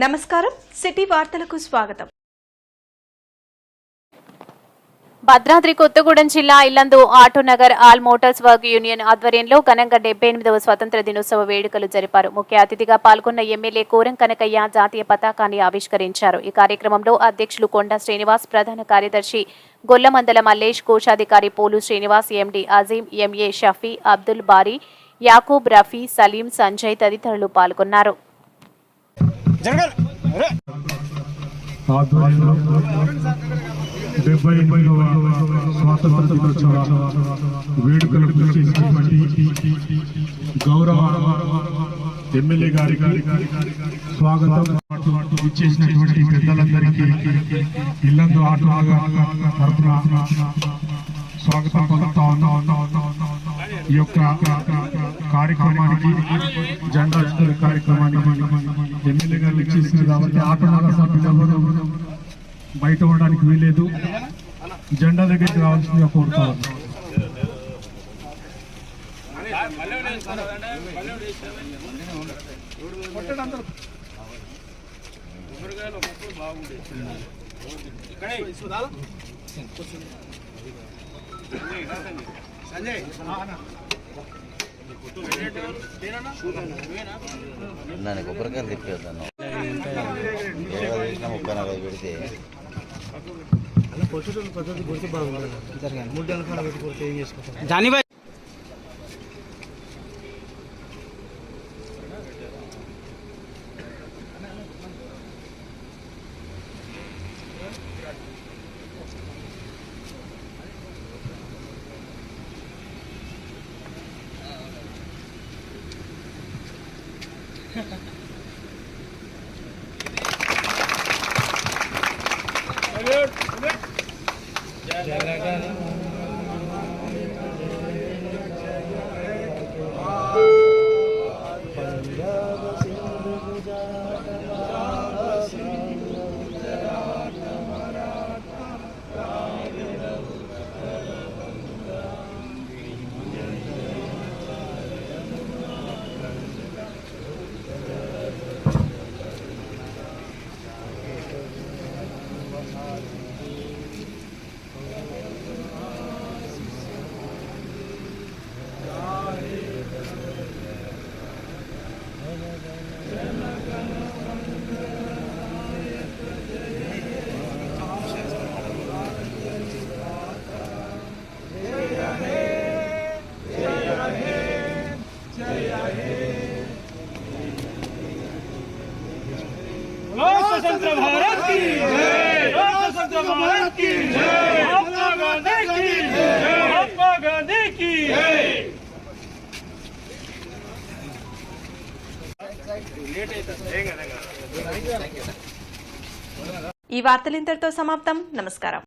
నమస్కారం. సిటీ వార్తలకు స్వాగతం. భద్రాద్రి కొత్తగూడెం జిల్లా Yellandu Autonagar all motors work union ఆధ్వర్యంలో ఘనంగా డెబ్బై ఎనిమిదవ స్వతంత్ర దినోత్సవ వేడుకలు జరిపారు. ముఖ్య అతిథిగా పాల్గొన్న ఎమ్మెల్యే కోరం కనకయ్య జాతీయ పతాకాన్ని ఆవిష్కరించారు. ఈ కార్యక్రమంలో అధ్యక్షులు కొండ శ్రీనివాస్ ప్రధాన కార్యదర్శి గొల్లమందల మల్లేష్ కోశాధికారి పోలు శ్రీనివాస్ ఎండి అజీం ఎంఏ షఫీ అబ్దుల్ బారీ యాకూబ్ రఫీ సలీం సంజయ్ తదితరులు పాల్గొన్నారు. ఆధ్వర్యంలో డెబ్బై ఎనిమిదవ స్వాతంత్ర దినోత్సవ వేడుకలకు చేసినటువంటి గౌరవ ఎమ్మెల్యే గారికి స్వాగతం ఇచ్చేసినటువంటి పెద్దలందరికీ ఇల్లందు ఆటలాగా తరపున స్వాగతం పలుకుతా ఉన్నాం. ఈ యొక్క కార్యక్రమానికి జెండా కార్యక్రమానికి ఇచ్చేసింది కాబట్టి ఆటలాగా సభ్యులు బయట ఉండడానికి వీలేదు జెండా దగ్గరికి రావాల్సిందిగా కోరుతా ఉన్నాం నన్ను కొబ్బరికాయలు తిప్పేద్దాను. ఏడాది వేసినా ముప్పై నలభై పెడితే జానీబాయ్ Jaga स्वतंत्र भारत की जय स्वतंत्र भारत की जय महात्मा गांधी की जय महात्मा गांधी की जय ఈ వార్తలు ఇంతటితో సమాప్తం నమస్కారం